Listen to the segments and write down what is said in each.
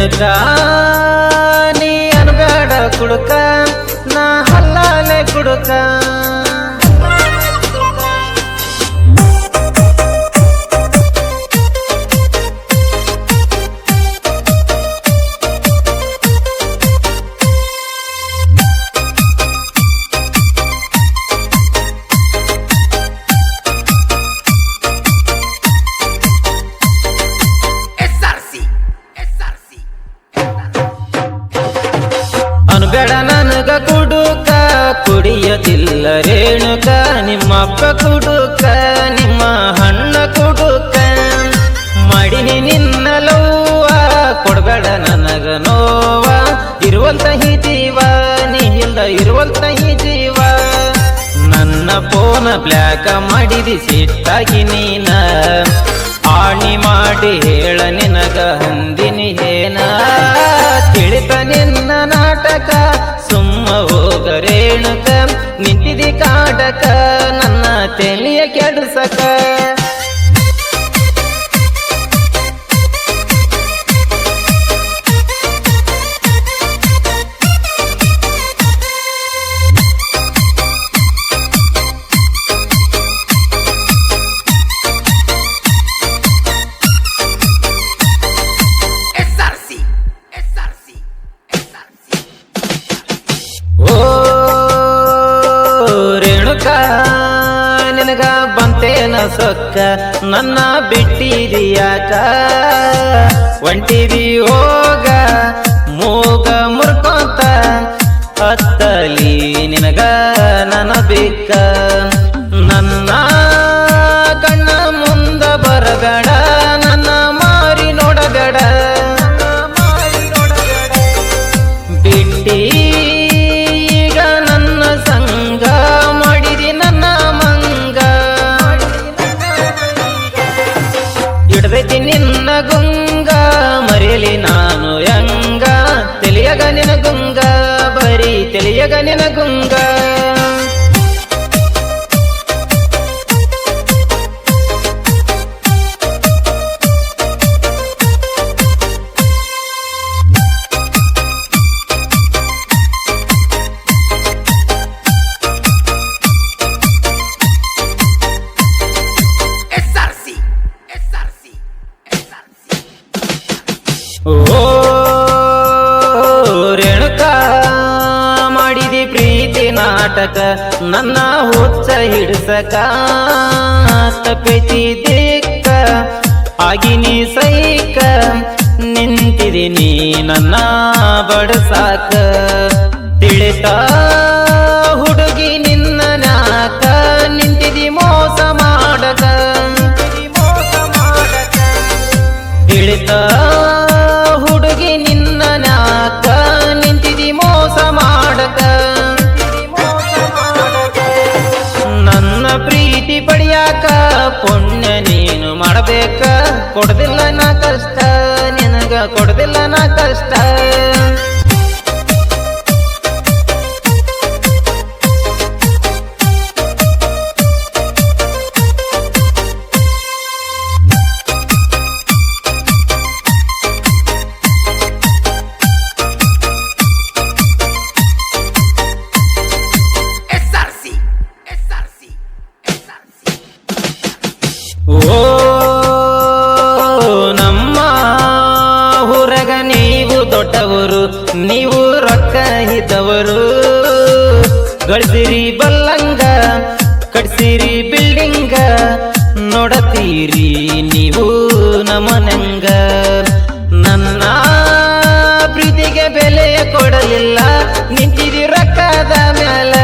ರೇಣುಕ ನೀ ಕುಡುಕ ನಾ ಹಲ್ಲಾಲೆ ಕುಡುಕ. ಅನ್ಬೇಡ ನನಗ ಕುಡುಕ, ಕುಡಿಯದಿಲ್ಲ ರೇಣುಕ. ನಿಮ್ಮಪ್ಪ ಕುಡುಕ, ನಿಮ್ಮ ಹಣ್ಣ ಕುಡುಕ. ಮಡಿನಿ ನಿನ್ನ ಲವ್ವ, ಕೊಡಬೇಡ ನನಗ ನೋವ. ಇರುವಂತ ಈ ಜೀವ, ನೀ ಇಲ್ದ ಇರುವಂತ ಈ ಜೀವ. ನನ್ನ ಫೋನ ಬ್ಲ್ಯಾಕ ಮಾಡಿದಿ ಸಿಟ್ಟಾಗಿ ನೀನ. ಆಣಿ ಮಾಡಿ ಹೇಳ ನಿನಗ ಹಂದಿನಿ ಏನ ತಿಳಿತ ನಾಟಕ ಸುಮ್ಮ ಹೋಗ ರೇಣುಕ ನಿಂತಿದಿ ಕಾಟಕ ನನ್ನ ತೆಲಿಯ ಕೆಡ್ಸಕ. ಸೊಕ್ಕ ನನ್ನ ಬಿಟ್ಟಿದಿಯಾಕ? ಒಂಟಿದಿ ಹೋಗ. con ನಾಟಕ ನನ್ನ ಹುಚ್ಚ ಹಿಡಿಸಕ. ತಪ್ಪೈತಿ ದಿಕ್ಕ, ಆಗಿನಿ ಸೈಕ. ನಿಂತಿದಿನಿ ನನ್ನ ಬಡಸಾಕ ತಿಳಿತ ಹುಡುಗಿ ನಿನ್ನ ನಾಕ. ನಿಂತಿದಿ ಮೋಸ ಮಾಡಕ. ತಿಳಿತ ಪಡಿಯಾಕ ಪುಣ್ಯ ನೀನು ಮಾಡಬೇಕ? ಕೊಡದಿಲ್ಲ ನಾ ಕಷ್ಟ ನಿನಗ ಕೊಡದಿಲ್ಲ ನಾ ಕಷ್ಟ. ನೀವು ರೊಕ್ಕ ಇದ್ದವರು ಗಳಿಸಿರಿ ಬಲ್ಲಂಗ ಕಟ್ಸಿರಿ ಬಿಲ್ಡಿಂಗ, ನೋಡತೀರಿ ನೀವು ನಮನಂಗ ನನ್ನ ಪ್ರೀತಿಗೆ ಬೆಲೆ ಕೊಡಲಿಲ್ಲ, ನಿಂತಿರಿ ರೊಕ್ಕದ ಮ್ಯಾಲ.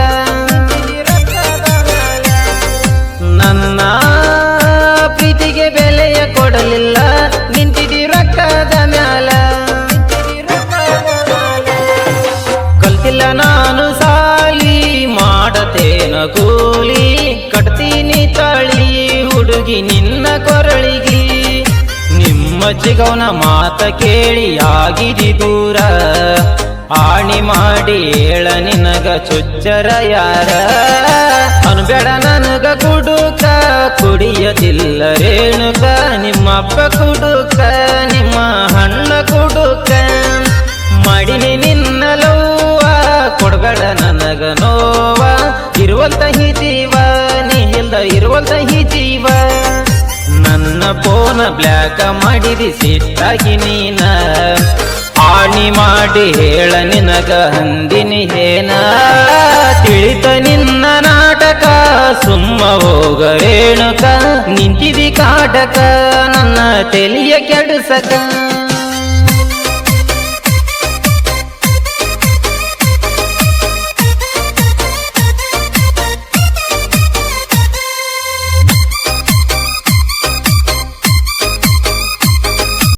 ತಿರುಗಿ ನಿನ್ನ ಕೊರಳಿಗೆ. ನಿಮ್ಮ ಚಿಗೌನ ಮಾತ ಕೇಳಿ ಆಗಿರಿ ದೂರ. ಆಣಿ ಮಾಡಿ ಏಳ ನಿನಗ ಚುಚ್ಚರ ಯಾರ. ಅನುಬೇಡ ನನಗ ಕುಡುಕ ಕುಡಿಯದಿಲ್ಲ ರೇಣುಕ ನಿಮ್ಮಪ್ಪ ಕುಡುಕ, ನಿಮ್ಮ ಹಣ್ಣ ಕುಡುಕ. ಮಾಡಿನಿ ನಿನ್ನ ಲವ್ವ, ಕೊಡಬೇಡ ನನಗ ನೋವ. ಇರುವಂತ ಹಿ ಜೀವ, ನೀ ಇಲ್ದ ಇರುವಂತ ಫೋನ ಬ್ಲ್ಯಾಕ ಮಾಡಿದಿ ಸಿಟ್ಟಾಗಿ ನೀನ. ಆಣಿ ಮಾಡಿ ಹೇಳ ನಿನಗ ಹಂದಿನಿ ಹೇನ. ತಿಳಿತ ನಿನ್ನ ನಾಟಕ, ಸುಮ್ಮ ಹೋಗ ರೇಣುಕ. ನಿಂತಿದಿ ಕಾಟಕ, ನನ್ನ ತೆಲಿಯ ಕೆಡಸಕ.